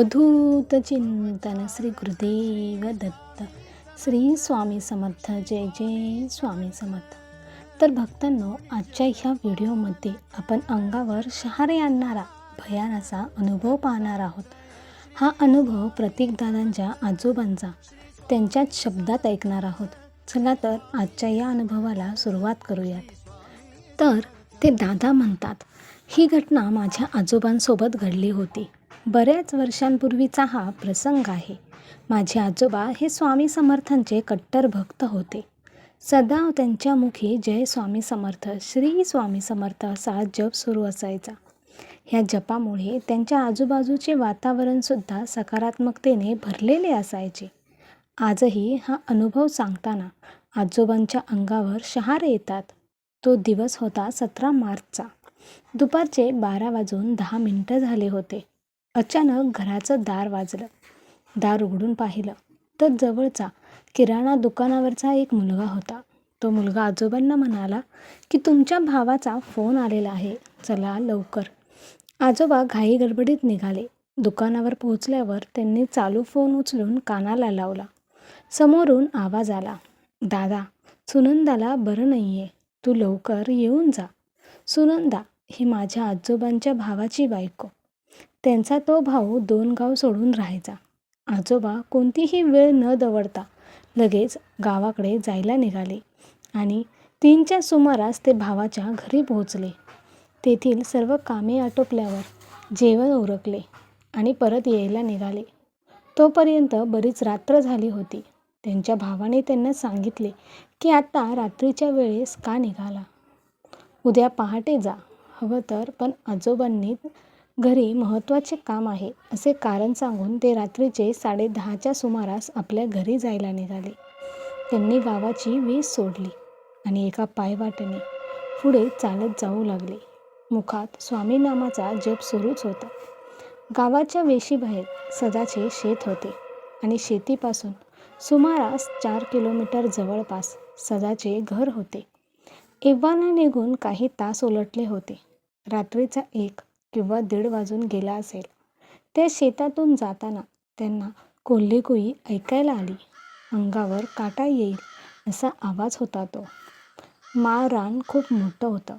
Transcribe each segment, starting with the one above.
अवधूत चिंतन श्री गुरुदेव दत्त. श्री स्वामी समर्थ. जय जय स्वामी समर्थ. तर भक्तांनो आजच्या ह्या व्हिडिओमध्ये आपण अंगावर शहारे आणणारा भयान असा अनुभव पाहणार आहोत. हा अनुभव प्रतीकदादांच्या आजोबांचा त्यांच्याच शब्दात ऐकणार आहोत. चला तर आजच्या या अनुभवाला सुरुवात करूयात. तर ते दादा म्हणतात ही घटना माझ्या आजोबांसोबत घडली होती. बऱ्याच वर्षांपूर्वीचा हा प्रसंग आहे. माझे आजोबा हे स्वामी समर्थांचे कट्टर भक्त होते. सदा त्यांच्या मुखी जय स्वामी समर्थ श्री स्वामी समर्थ असा जप सुरू असायचा. ह्या जपामुळे त्यांच्या आजूबाजूचे वातावरणसुद्धा सकारात्मकतेने भरलेले असायचे. आजही हा अनुभव सांगताना आजोबांच्या अंगावर शहार येतात. तो दिवस होता सतरा मार्चचा. दुपारचे बारा वाजून दहा मिनटं झाले होते. अचानक घराचं दार वाजलं. दार उघडून पाहिलं तर जवळचा किराणा दुकानावरचा एक मुलगा होता. तो मुलगा आजोबांना म्हणाला की तुमच्या भावाचा फोन आलेला आहे. चला लवकर. आजोबा घाई गडबडीत निघाले. दुकानावर पोहोचल्यावर त्यांनी चालू फोन उचलून कानाला लावला. समोरून आवाज आला दादा सुनंदाला बरं नाही आहे तू लवकर येऊन जा. सुनंदा ही माझ्या आजोबांच्या भावाची बायको. त्यांचा तो भाऊ दोन गाव सोडून राहायचा. आजोबा कोणतीही वेळ न दवडता लगेच गावाकडे जायला निघाले आणि तीनच्या सुमारास ते भावाच्या घरी पोहोचले. तेथील सर्व कामे आटोपल्यावर जेवण उरकले आणि परत यायला निघाले. तोपर्यंत बरीच रात्र झाली होती. त्यांच्या भावाने त्यांना सांगितले की आता रात्रीच्या वेळेस का निघाला? उद्या पहाटे जा हवं तर. पण आजोबांनी घरी महत्त्वाचे काम आहे असे कारण सांगून ते रात्रीचे साडेदहाच्या सुमारास आपल्या घरी जायला निघाले. त्यांनी गावाची वीज सोडली आणि एका पायवाटेने पुढे चालत जाऊ लागले. मुखात स्वामीनामाचा जप सुरूच होता. गावाच्या वेशीबाहेर सदाचे शेत होते आणि शेतीपासून सुमारास चार किलोमीटर जवळपास सदाचे घर होते. एव्हाना निघून काही तास उलटले होते. रात्रीचा एक किंवा दीड वाजून गेला असेल. त्या शेतातून जाताना त्यांना कोल्हेकुई ऐकायला आली. अंगावर काटा येईल असा आवाज होता तो. माळ रान खूप मोठं होतं.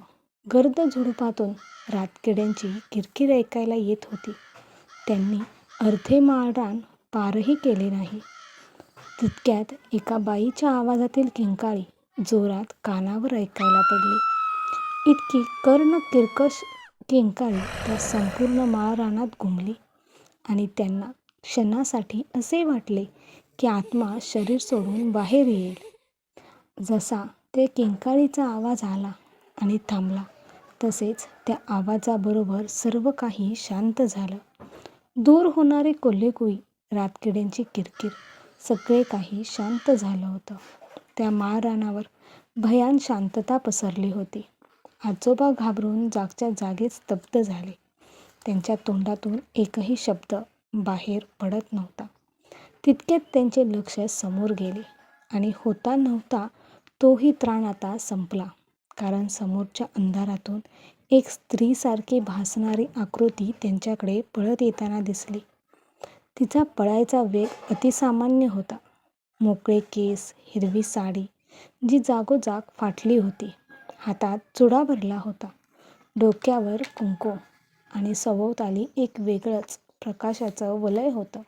गर्द झुडपातून रातकिड्यांची किरकिर ऐकायला येत होती. त्यांनी अर्धे माळरान पारही केले नाही. तितक्यात एका बाईच्या आवाजातील किंकाळी जोरात कानावर ऐकायला पडली. इतकी कर्ण किरकश किंकाळी त्या संपूर्ण माळरानात घुमली आणि त्यांना क्षणासाठी असे वाटले की आत्मा शरीर सोडून बाहेर येईल. जसा ते किंकाळीचा आवाज आला आणि थांबला तसेच त्या आवाजाबरोबर सर्व काही शांत झालं. दूर होणारे कोल्हेकुई रातकिड्यांची किरकिर सगळे काही शांत झालं होतं. त्या माळरानावर भयान शांतता पसरली होती. आजोबा घाबरून जागच्या जागीच स्तब्ध झाले. त्यांच्या तोंडातून एकही शब्द बाहेर पडत नव्हता. तितक्यात त्यांचे लक्ष समोर गेले आणि होता नव्हता तोही त्राण आता संपला. कारण समोरच्या अंधारातून एक स्त्रीसारखी भासणारी आकृती त्यांच्याकडे पळत येताना दिसली. तिचा पळायचा वेग अतिसामान्य होता. मोकळे केस हिरवी साडी जी जागोजाग फाटली होती. हातात चुडा भरला होता. डोक्यावर कुंकू आणि सभोवताली एक वेगळंच प्रकाशाचं वलय होतं.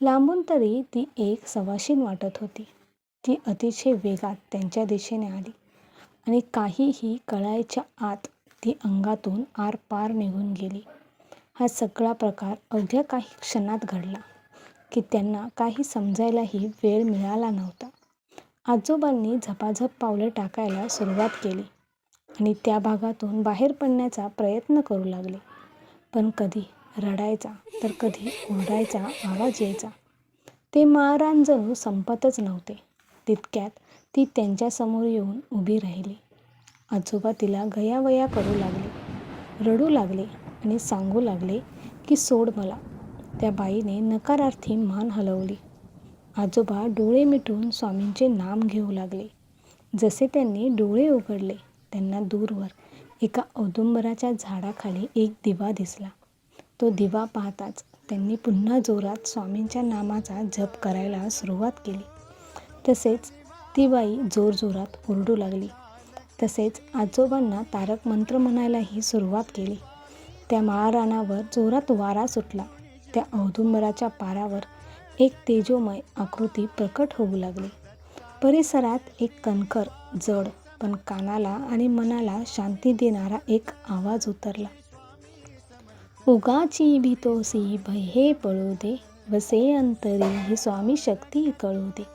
लांबून तरी ती एक सवाशीण वाटत होती. ती अतिशय वेगात त्यांच्या दिशेने आली आणि काहीही कळायच्या आत ती अंगातून आरपार निघून गेली. हा सगळा प्रकार अवघ्या काही क्षणात घडला की त्यांना काही समजायलाही वेळ मिळाला नव्हता. आजोबांनी झपाझप पावले टाकायला सुरुवात केली. आणि त्या भागातून बाहेर पडण्याचा प्रयत्न करू लागले. पण कधी रडायचा तर कधी ओरडायचा आवाज यायचा. ते माळरान जणू संपतच नव्हते. तितक्यात ती त्यांच्यासमोर येऊन उभी राहिली. आजोबा तिला गयावया करू लागले रडू लागले आणि सांगू लागले की सोड मला. त्या बाईने नकारार्थी मान हलवली. आजोबा डोळे मिटून स्वामींचे नाम घेऊ लागले. जसे त्यांनी डोळे उघडले त्यांना दूरवर एका औदुंबराच्या झाडाखाली एक दिवा दिसला. तो दिवा पाहताच त्यांनी पुन्हा जोरात स्वामींच्या नामाचा जप करायला सुरुवात केली. तसेच ती बाई जोरजोरात ओरडू लागली. तसेच आजोबांना तारक मंत्र म्हणायलाही सुरुवात केली. त्या माळरानावर जोरात वारा सुटला. त्या औदुंबराच्या पारावर एक तेजोमय आकृती प्रकट होऊ लागली. परिसरात एक कणखर जड पण कानाला आणि मनाला शांती देणारा एक आवाज उतरला. उगाची भीतोसी भये पळू दे वसे अंतरी ही स्वामी शक्ती कळू दे.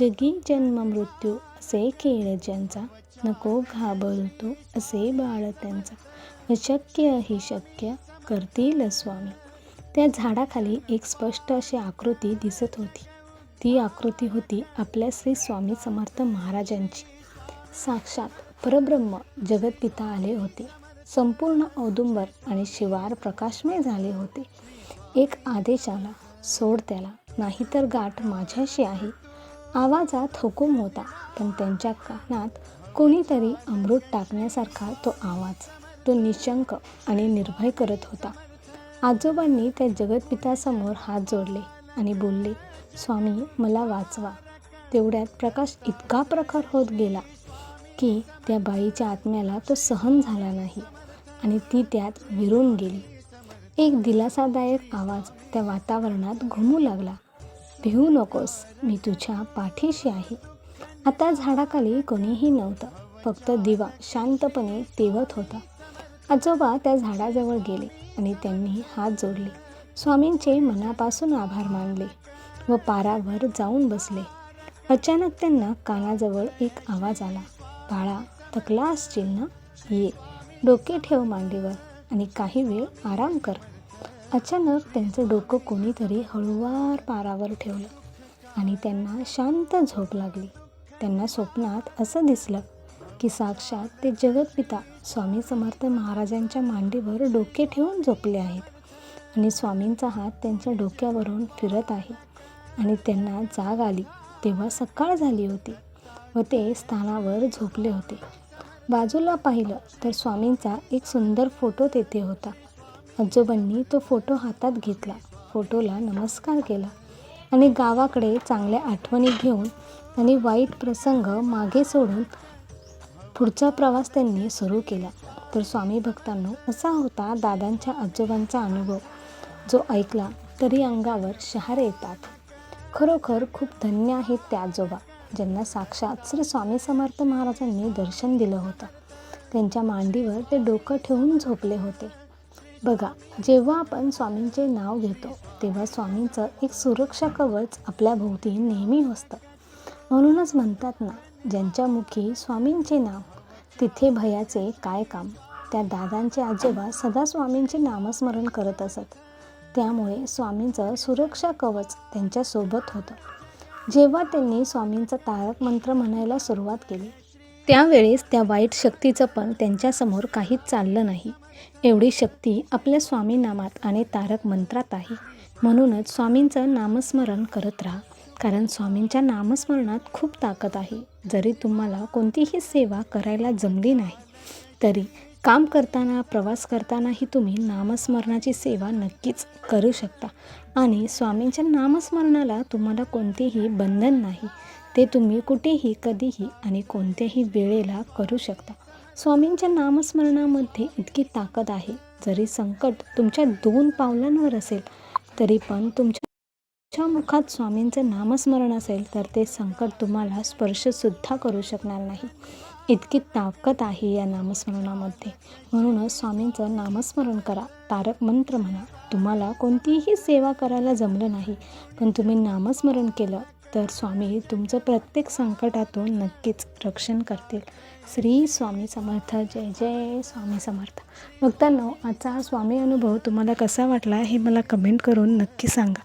जगी जन्म मृत्यू असे खेळ ज्यांचा. नको घाबरू तू असे बाळ त्यांचा. अशक्य ही शक्य करतील स्वामी. त्या झाडाखाली एक स्पष्ट अशी आकृती दिसत होती. ती आकृती होती आपल्या श्री स्वामी समर्थ महाराजांची. साक्षात परब्रह्म जगतपिता आले होते. संपूर्ण औदुंबर आणि शिवार प्रकाशमय झाले होते. एक आदेश आला सोड त्याला नाहीतर गाठ माझ्याशी आहे. आवाजात हुकूम होता पण त्यांच्या कानात कोणीतरी अमृत टाकण्यासारखा तो आवाज तो निशंक आणि निर्भय करत होता. आजोबांनी त्या जगतपितासमोर हात जोडले आणि बोलले स्वामी मला वाचवा. तेवढ्यात प्रकाश इतका प्रखर होत गेला की त्या बाईच्या आत्म्याला तो सहन झाला नाही आणि ती त्यात विरून गेली. एक दिलासादायक आवाज त्या वातावरणात घुमू लागला. भिवू नकोस मी तुझ्या पाठीशी आहे. आता झाडाखाली कोणीही नव्हतं. फक्त दिवा शांतपणे तेवत होता. आजोबा त्या झाडाजवळ गेले आणि त्यांनी हात जोडले. स्वामींचे मनापासून आभार मानले व पारावर जाऊन बसले. अचानक त्यांना कानाजवळ एक आवाज आला. बाळा थकला असशील ना? ये. डोके ठेव मांडीवर आणि काही वेळ आराम कर. अचानक त्यांचं डोकं कोणीतरी हळूवार पारावर ठेवलं आणि त्यांना शांत झोप लागली. त्यांना स्वप्नात असं दिसलं की साक्षात ते जगतपिता स्वामी समर्थ महाराजांच्या मांडीवर डोके ठेवून झोपले आहेत आणि स्वामींचा हात त्यांच्या डोक्यावरून फिरत आहे आणि त्यांना जाग आली तेव्हा सकाळ झाली होती. व ते स्थानावर झोपले होते. बाजूला पाहिलं तर स्वामींचा एक सुंदर फोटो तेथे होता. आजोबांनी तो फोटो हातात घेतला. फोटोला नमस्कार केला आणि गावाकडे चांगल्या आठवणी घेऊन आणि वाईट प्रसंग मागे सोडून पुढचा प्रवास त्यांनी सुरू केला. तर स्वामी भक्तांनो असा होता दादांच्या आजोबांचा अनुभव. जो ऐकला तरी अंगावर शहारे येतात. खरोखर खूप धन्य आहेत त्या आजोबा. ज्यांना साक्षात श्री स्वामी समर्थ महाराजांनी दर्शन दिलं होतं. त्यांच्या मांडीवर ते डोकं ठेवून झोपले होते. बघा जेव्हा आपण स्वामींचे नाव घेतो तेव्हा स्वामींचं एक सुरक्षा कवच आपल्या भोवती नेहमी असतं. म्हणूनच म्हणतात ना ज्यांच्या मुखी स्वामींचे नाव तिथे भयाचे काय काम? त्या दादांचे आजोबा सदा स्वामींचे नामस्मरण करत असत. त्यामुळे स्वामींचं सुरक्षा कवच त्यांच्यासोबत होतं. जेव्हा त्यांनी स्वामींचा तारक मंत्र म्हणायला सुरुवात केली त्यावेळेस त्या वाईट शक्तीचं पण त्यांच्यासमोर काहीच चाललं नाही. एवढी शक्ती आपल्या स्वामी नामात आणि तारक मंत्रात आहे. म्हणूनच स्वामींचं नामस्मरण करत राहा कारण स्वामींच्या नामस्मरणात खूप ताकद आहे. जरी तुम्हाला कोणतीही सेवा करायला जमली नाही तरी काम करताना प्रवास करतानाही तुम्ही नामस्मरणाची सेवा नक्कीच करू शकता. आणि स्वामींच्या नामस्मरणाला तुम्हाला कोणतेही बंधन नाही. ते तुम्ही कुठेही कधीही आणि कोणत्याही वेळेला करू शकता. स्वामींच्या नामस्मरणामध्ये इतकी ताकद आहे जरी संकट तुमच्या दोन पावलांवर असेल तरी पण तुमच्या तुमच्या मुखात स्वामींचं नामस्मरण असेल तर ते संकट तुम्हाला स्पर्शसुद्धा करू शकणार नाही. इतकी ताकद आहे या नामस्मरणामध्ये. म्हणूनच स्वामींचं नामस्मरण करा. तारक मंत्र म्हणा. तुम्हाला कोणतीही सेवा करायला जमलं नाही. पण तुम्ही नामस्मरण केलं तर स्वामी तुमचं प्रत्येक संकटातून नक्कीच रक्षण करतील. श्री स्वामी समर्थ. जय जय स्वामी समर्थ. बघताना आजचा हा स्वामी अनुभव तुम्हाला कसा वाटला हे मला कमेंट करून नक्की सांगा.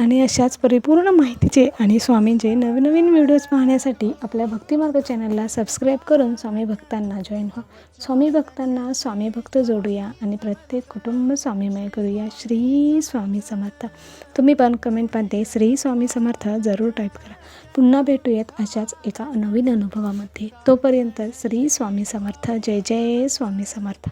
आणि अशाच परिपूर्ण माहितीचे आणि स्वामींचे नवनवीन व्हिडिओज पाहण्यासाठी आपल्या भक्तिमार्ग चॅनलला सबस्क्राईब करून स्वामी भक्तांना जॉईन व्हा. स्वामी भक्तांना स्वामी भक्त जोडूया आणि प्रत्येक कुटुंब स्वामीमय करूया. श्री स्वामी समर्थ. तुम्ही पण कमेंटमध्ये श्री स्वामी समर्थ जरूर टाईप करा. पुन्हा भेटूयात अशाच एका नवीन अनुभवामध्ये. तोपर्यंत श्री स्वामी समर्थ. जय जय स्वामी समर्थ.